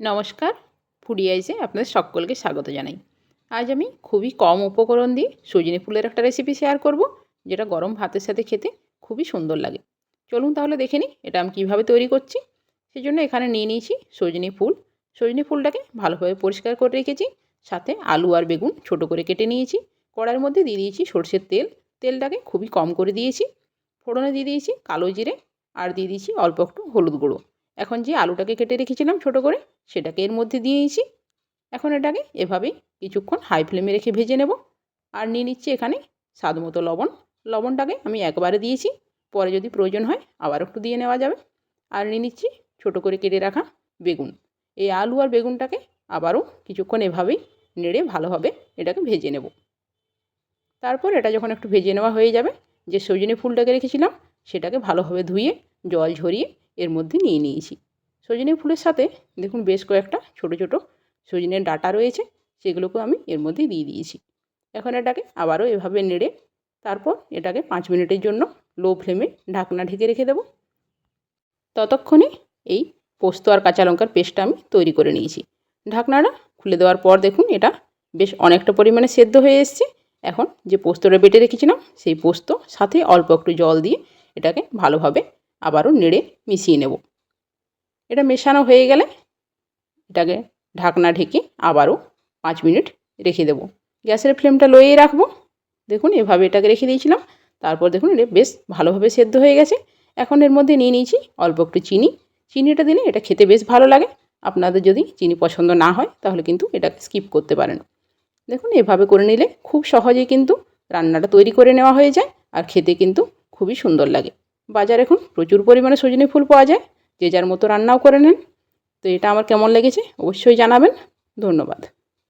নমস্কার, ফুডি আপনাদের সকলকে স্বাগত জানাই। আজ আমি খুবই কম উপকরণ দিয়ে সজনে ফুলের একটা রেসিপি শেয়ার করব, যেটা গরম ভাতের সাথে খেতে খুবই সুন্দর লাগে। চলুন তাহলে দেখে নিই এটা আমি কীভাবে তৈরি করছি। সেই জন্য এখানে নিয়ে নিয়েছি সজনে ফুল। সজনে ফুলটাকে ভালোভাবে পরিষ্কার করে রেখেছি, সাথে আলু আর বেগুন ছোট করে কেটে নিয়েছি। কড়ার মধ্যে দিয়ে দিয়েছি সর্ষের তেল, তেলটাকে খুবই কম করে দিয়েছি। ফোড়নে দিয়ে দিয়েছি কালো জিরে, আর দিয়ে দিয়েছি অল্প একটু হলুদ গুঁড়ো। এখন যে আলুটাকে কেটে রেখেছিলাম ছোট করে, সেটাকে এর মধ্যে দিয়েছি। এখন এটাকে এভাবেই কিছুক্ষণ হাই ফ্লেমে রেখে ভেজে নেব। আর নিয়ে নিচ্ছি এখানে স্বাদ মতো লবণ। লবণটাকে আমি একবারে দিয়েছি। পরে যদি প্রয়োজন হয় আবার একটু দিয়ে নেওয়া যাবে। আর নিয়ে নিচ্ছি ছোটো করে কেটে রাখা বেগুন। এই আলু আর বেগুনটাকে আবারও কিছুক্ষণ এভাবেই নেড়ে ভালোভাবে এটাকে ভেজে নেব। তারপর এটা যখন একটু ভেজে নেওয়া হয়ে যাবে, যে সজনে ফুলটাকে রেখেছিলাম, সেটাকে ভালোভাবে ধুয়ে জল ঝরিয়ে এর মধ্যে নিয়ে নিয়েছি। সজনে ফুলের সাথে দেখুন বেশ কয়েকটা ছোট ছোট সজনের ডাটা রয়েছে, সেগুলোকেও আমি এর মধ্যে দিয়ে দিয়েছি। এখন এটাকে আবারও এভাবে নেড়ে তারপর এটাকে পাঁচ মিনিটের জন্য লো ফ্লেমে ঢাকনা ঢেকে রেখে দেবো। ততক্ষণে এই পোস্ত আর কাঁচা লঙ্কার পেস্টটা আমি তৈরি করে নিয়েছি। ঢাকনাটা খুলে দেওয়ার পর দেখুন এটা বেশ অনেকটা পরিমাণে সেদ্ধ হয়ে এসছে। এখন যে পোস্তটা বেটে রেখেছিলাম, সেই পোস্ত সাথে অল্প একটু জল দিয়ে এটাকে ভালোভাবে আবারও নেড়ে মিশিয়ে নেব। এটা মেশানো হয়ে গেলে এটাকে ঢাকনা ঢেকে আবারও পাঁচ মিনিট রেখে দেবো। গ্যাসের ফ্লেমটা লোয়েই রাখব। দেখুন এভাবে এটাকে রেখে দিয়েছিলাম। তারপর দেখুন এটা বেশ ভালোভাবে সেদ্ধ হয়ে গেছে। এখন এর মধ্যে নিয়ে নিয়েছি অল্প একটু চিনি। চিনিটা দিলে এটা খেতে বেশ ভালো লাগে। আপনাদের যদি চিনি পছন্দ না হয়, তাহলে কিন্তু এটাকে স্কিপ করতে পারেন। দেখুন এভাবে করে নিলে খুব সহজেই কিন্তু রান্নাটা তৈরি করে নেওয়া হয়ে যায় আর খেতে কিন্তু খুবই সুন্দর লাগে। বাজারে এখন প্রচুর পরিমাণে সজনে ফুল পাওয়া যায়, যে যার মতো রান্নাও করে নেন। তো এটা আমার কেমন লেগেছে অবশ্যই জানাবেন। ধন্যবাদ।